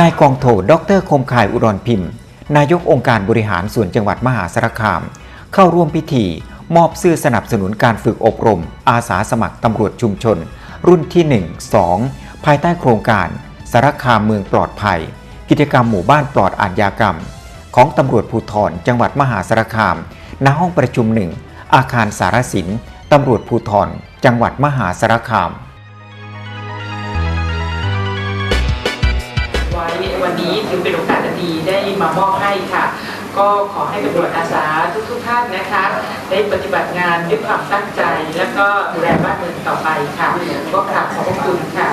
นายกองโทดรคมคายอุดรพิมพ์ นายกองค์การบริหารส่วนจังหวัดมหาสารคาม เข้าร่วมพิธี มอบเสื้อสนับสนุนการฝึกอบรม อาสาสมัครตำรวจชุมชน รุ่นที่ 1 2 ภายใต้โครงการ สารคามเมืองปลอดภัย กิจกรรมหมู่บ้านปลอดอาชญากรรม ของตำรวจภูธรจังหวัดมหาสารคาม ณห้องประชุมหนึ่งอาคารสารสินตำรวจภูธรจังหวัดมหาสารคาม วันนี้ถือเป็นโอกาสดีได้มามอบให้ค่ะ ก็ขอให้ตำรวจอาสาทุกๆท่านนะคะ ได้ปฏิบัติงานด้วยความตั้งใจ แล้วก็ดูแลบ้านเมืองต่อไปค่ะ ก็กราบขอบพระคุณค่ะ